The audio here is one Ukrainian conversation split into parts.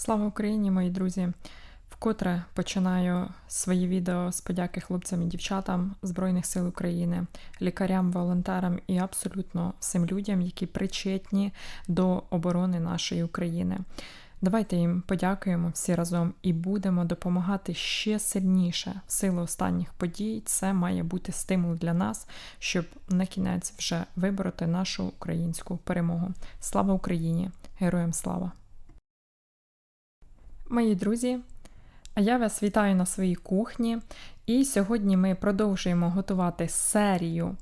Слава Україні, мої друзі! Вкотре починаю свої відео з подяки хлопцям і дівчатам Збройних сил України, лікарям, волонтерам і абсолютно всім людям, які причетні до оборони нашої України. Давайте їм подякуємо всі разом і будемо допомагати ще сильніше в силу останніх подій. Це має бути стимул для нас, щоб на кінець вже вибороти нашу українську перемогу. Слава Україні! Героям слава! Мої друзі, я вас вітаю на своїй кухні. І сьогодні ми продовжуємо готувати серію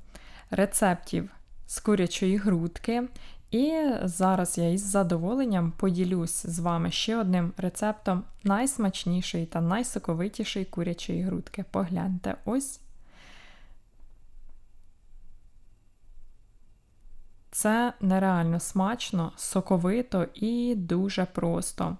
рецептів з курячої грудки. І зараз я із задоволенням поділюсь з вами ще одним рецептом найсмачнішої та найсоковитішої курячої грудки. Погляньте ось. Це нереально смачно, соковито і дуже просто.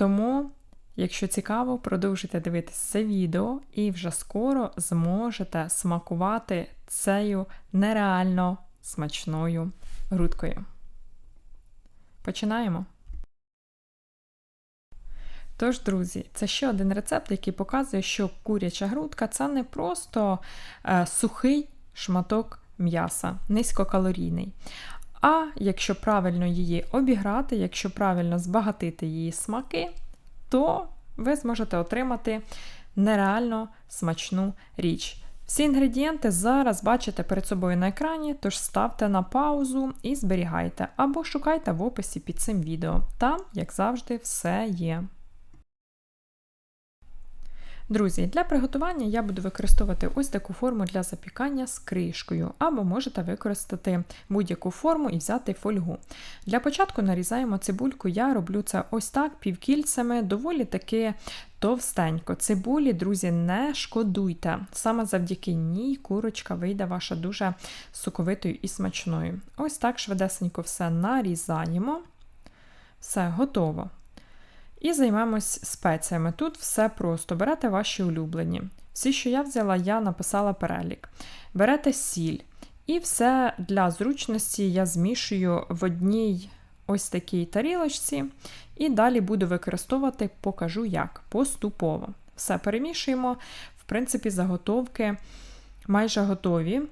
Тому, якщо цікаво, продовжуйте дивитися це відео і вже скоро зможете смакувати цією нереально смачною грудкою. Починаємо. Тож, друзі, це ще один рецепт, який показує, що куряча грудка це не просто е, сухий шматок м'яса, низькокалорійний. А якщо правильно її обіграти, якщо правильно збагатити її смаки, то ви зможете отримати нереально смачну річ. Всі інгредієнти зараз бачите перед собою на екрані, тож ставте на паузу і зберігайте, або шукайте в описі під цим відео. Там, як завжди, все є. Друзі, для приготування я буду використовувати ось таку форму для запікання з кришкою, або можете використати будь-яку форму і взяти фольгу. Для початку нарізаємо цибульку, я роблю це ось так, півкільцями, доволі таки товстенько. Цибулі, друзі, не шкодуйте. Саме завдяки ній курочка вийде ваша дуже соковитою і смачною. Ось так швидесенько все нарізаємо. Все, готово. І займемось спеціями. Тут все просто. Берете ваші улюблені. Всі, що я взяла, я написала перелік. Берете сіль. І все для зручності я змішую в одній ось такій тарілочці. І далі буду використовувати, покажу як, поступово. Все перемішуємо. В принципі, заготовки майже готові.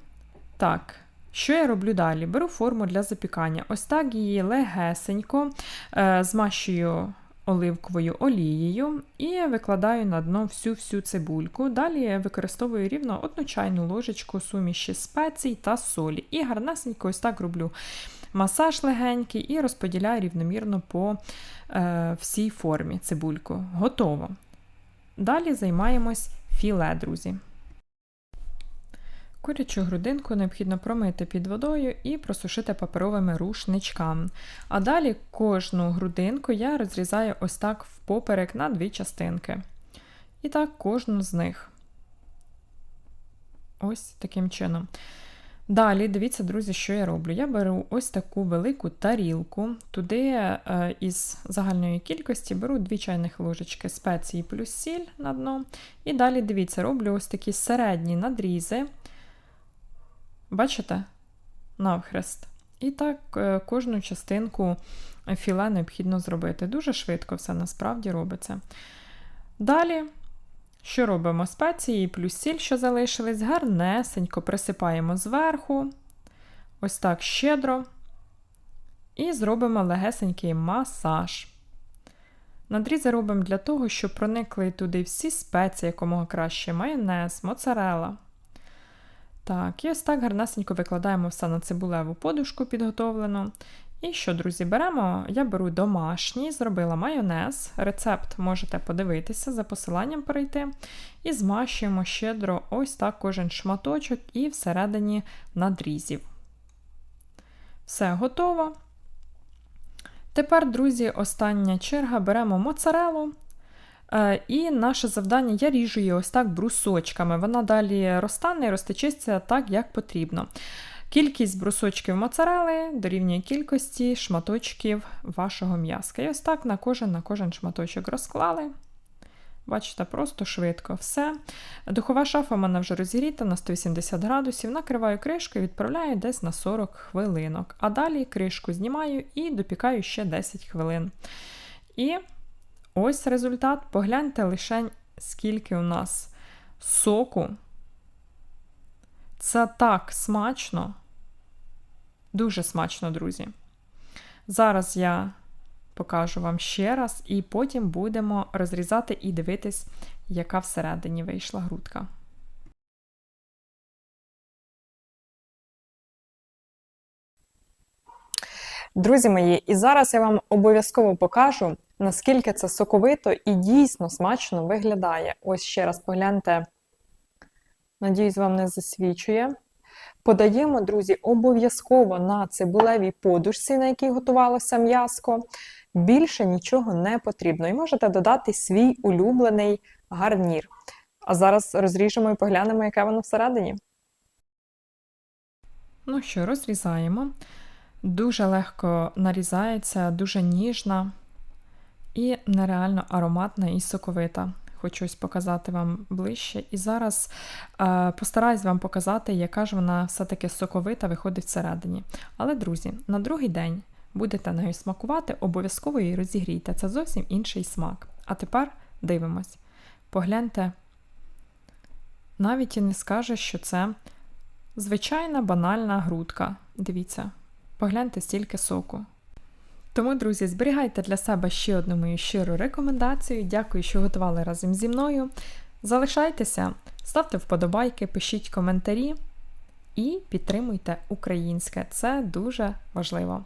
Так, що я роблю далі? Беру форму для запікання. Ось так її легесенько е, змащую оливковою олією і викладаю на дно всю-всю цибульку. Далі використовую рівно одну чайну ложечку суміші спецій та солі. І гарнесенько ось так роблю масаж легенький і розподіляю рівномірно по е, всій формі цибульку. Готово. Далі займаємось філе, друзі. Курячу грудинку необхідно промити під водою і просушити паперовими рушничками. А далі кожну грудинку я розрізаю ось так впоперек на дві частинки. І так кожну з них. Ось таким чином. Далі, дивіться, друзі, що я роблю. Я беру ось таку велику тарілку, туди е, із загальної кількості беру 2 чайних ложечки спеції плюс сіль на дно. І далі, дивіться, роблю ось такі середні надрізи. Бачите? Навхрест. І так е, кожну частинку філе необхідно зробити. Дуже швидко все насправді робиться. Далі, що робимо? Спеції плюс сіль, що залишились, гарнесенько присипаємо зверху, ось так щедро. І зробимо легесенький масаж. Надрізи робимо для того, щоб проникли туди всі спеції, якомога краще майонез, моцарела. Так, і ось так гарнесенько викладаємо все на цибулеву подушку підготовлену. І що, друзі, беремо, я беру домашній, зробила майонез. Рецепт можете подивитися, за посиланням перейти. І змащуємо щедро ось так кожен шматочок і всередині надрізів. Все готово. Тепер, друзі, остання черга беремо моцарелу. Е, і наше завдання, я ріжу її ось так брусочками. Вона далі розтане і розтечеться так, як потрібно. Кількість брусочків моцарели дорівнює кількості шматочків вашого м'яска. І ось так на кожен на кожен шматочок розклали. Бачите, просто швидко все. Духова шафа в мене вже розігріта на 180 градусів. Накриваю кришкою і відправляю десь на 40 хвилинок. А далі кришку знімаю і допікаю ще 10 хвилин. І ось результат. Погляньте лише, скільки у нас соку. Це так смачно. Дуже смачно, друзі. Зараз я покажу вам ще раз, і потім будемо розрізати і дивитись, яка всередині вийшла грудка. Друзі мої, і зараз я вам обов'язково покажу, наскільки це соковито і дійсно смачно виглядає. Ось ще раз погляньте, надіюсь, вам не засвічує. Подаємо, друзі, обов'язково на цибулевій подушці, на якій готувалося м'яско. Більше нічого не потрібно. І можете додати свій улюблений гарнір. А зараз розріжемо і поглянемо, яке воно всередині. Ну що, розрізаємо. Дуже легко нарізається, дуже ніжна і нереально ароматна і соковита. Хочу ось показати вам ближче. І зараз е, постараюсь вам показати, яка ж вона все-таки соковита виходить всередині. Але, друзі, на другий день будете нею смакувати, обов'язково її розігрійте. Це зовсім інший смак. А тепер дивимось. Погляньте, навіть і не скаже, що це звичайна банальна грудка. Дивіться. Погляньте стільки соку. Тому, друзі, зберігайте для себе ще одну мою щиру рекомендацію. Дякую, що готували разом зі мною. Залишайтеся, ставте вподобайки, пишіть коментарі і підтримуйте українське. Це дуже важливо.